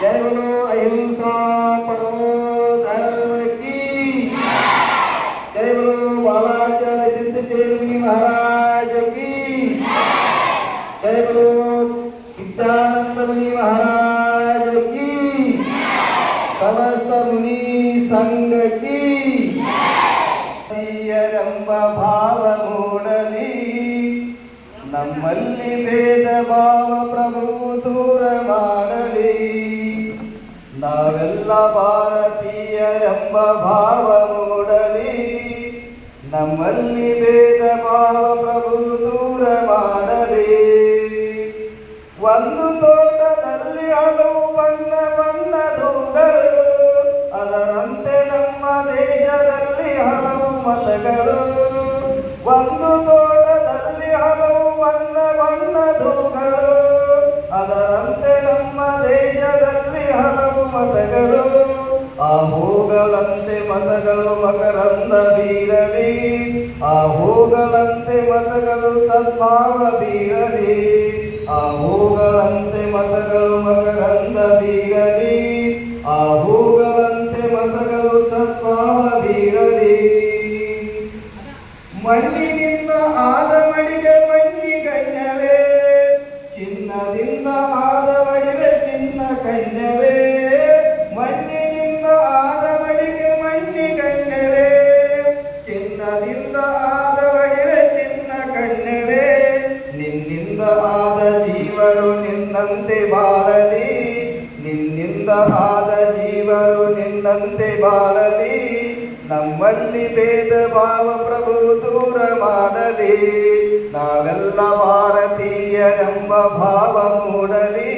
जय बोलो अहिंसा परमो धर्म की जय बोलो बालाचार्य सिद्ध चेरमनी महाराज की जय बोलो विद्यानंद मुनि महाराज की समस्त मुनि संघ की ಎಂಬ ಭಾವ ಮೂಡಲಿ ನಮ್ಮಲ್ಲಿ ಭೇದ ಭಾವ ಪ್ರಭು ದೂರ ಮಾಡಲಿ ನಾವೆಲ್ಲ ಭಾರತೀಯರೆಂಬ ಭಾವ ಮೂಡಲಿ ನಮ್ಮಲ್ಲಿ ಭೇದ ಭಾವ ಪ್ರಭು ದೂರ ಮಾಡಲಿ. ಒಂದು ತೋಟದಲ್ಲಿ ಹಲವು ಬಣ್ಣ ಬಣ್ಣದೂಗಳು ಅದರಂತೆ ನಮ್ಮ ದೇಶದಲ್ಲಿ ಹಲವು ಮತಗಳು. ಒಂದು ತೋಟದಲ್ಲಿ ಮತಗಳು ಆ ಹೋಗಲಂತೆ ಮತಗಳು ಮಕರಂದ ಬೀರಲಿ. ಆ ಹೋಗಲಂತೆ ಮತಗಳು ಸದ್ಭಾವ ಬೀರಲಿ. ಆ ಹೋಗಲಂತೆ ಮತಗಳು ಮಕರಂದ ಬೀರಲಿ. ಆ ಹೋಗಲಂತೆ ಮತಗಳು ಸದ್ಭಾವ ಬೀರಲಿ. ಮಣ್ಣಿನಿಂದ ಆದ ಮಡಿಗೆ ಮಣ್ಣಿ ಚಿನ್ನದಿಂದ ಆದ ನಿನ್ನಂತೆ ಬಾಳಲಿ, ನಿನ್ನಿಂದ ಆದ ಜೀವರು ನಿನ್ನಂತೆ ಬಾಳಲಿ, ನಮ್ಮಲ್ಲಿ ಭೇದ ಭಾವ ಪ್ರಭು ದೂರ ಮಾಡಲಿ. ನಾವೆಲ್ಲ ಭಾರತೀಯರೆಂಬ ಭಾವ ಮೂಡಲಿ,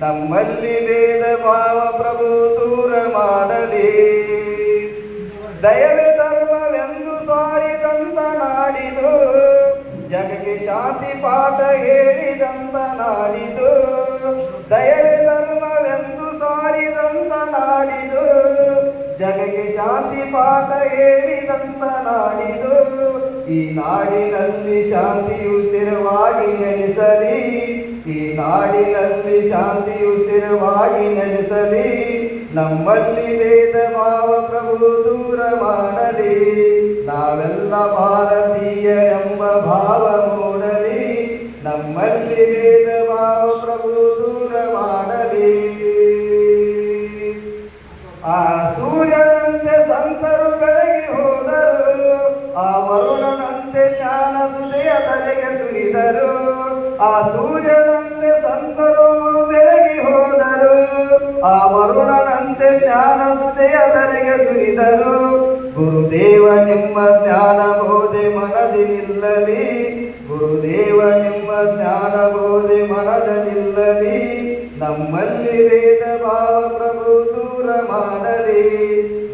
ನಮ್ಮಲ್ಲಿ ಭೇದ ಭಾವ ಪ್ರಭು ದೂರ ಮಾಡಲಿ. ದಯವೇ ಶಾಂತಿ ಪಾಠ ಹೇಳಿದಂತ ನಾಡಿದು ದಯವೆ ಧರ್ಮವೆಂದು ಸಾರಿದಂತ ನಾಡಿದು ಜಗಕ್ಕೆ ಶಾಂತಿ ಪಾಠ ಹೇಳಿದಂತ ನಾಡಿದು ಈ ನಾಡಿನಲ್ಲಿ ಶಾಂತಿಯು ಸ್ಥಿರವಾಗಿ ನೆಲೆಸಲಿ. ಈ ನಾಡಿನಲ್ಲಿ ಶಾಂತಿಯು ಸ್ಥಿರವಾಗಿ ನೆಲೆಸಲಿ. ನಮ್ಮಲ್ಲಿ ವೇದ ಭಾವ ಪ್ರಭು ದೂರ ಮಾಡಲಿ ನಾವೆಲ್ಲ ಭಾರತೀಯ ವರುಣನಂತೆ ಜ್ಞಾನ ಸುದೆಯ ತಲೆಗೆ ಸುರಿದರು. ಆ ಸೂರ್ಯನಂತೆ ಸಂತರು ಬೆಳಗಿ ಹೋದರು. ಆ ವರುಣನಂತೆ ಜ್ಞಾನ ಸುದೆಯ ತಲೆಗೆ ಸುರಿದರು. ಗುರುದೇವ, ನಿಮ್ಮ ಜ್ಞಾನ ಬೋಧೆ ಮನದಿ ನಿಲ್ಲಲಿ. ಗುರುದೇವ, ನಿಮ್ಮ ಜ್ಞಾನ ಬೋಧೆ ಮನದ ನಿಲ್ಲಲಿ. ನಮ್ಮಲ್ಲಿ ವೇದ ಭಾವ ಪ್ರಭು ದೂರ ಮಾಡಲಿ.